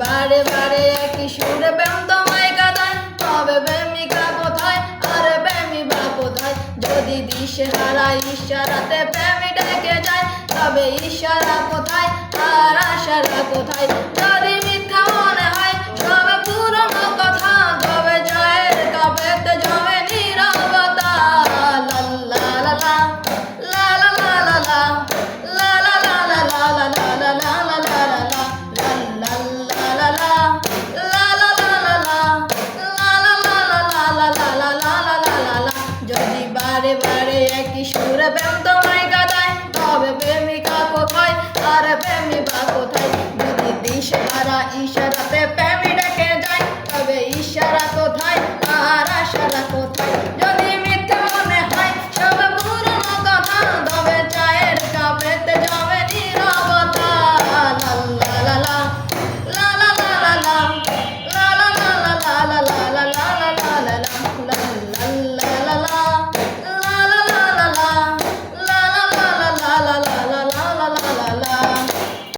বারে বারে একই সুরে প্রেম তোমায় কাঁদায় তবে প্রেমিকা কোথায়? আরে প্রেমী বা কোথায়? যদি দিশে হারা ইশারাতে প্রেমী ডেকে যায়, তবে ইশারা কোথায়? আর আশারা কোথায়? একই সুরে ব্যাম তোমায় গাদায় তবে প্রেমিকা কোথায়? আর প্রেমিকা কোথায়? দিদি দিশহারা ঈশা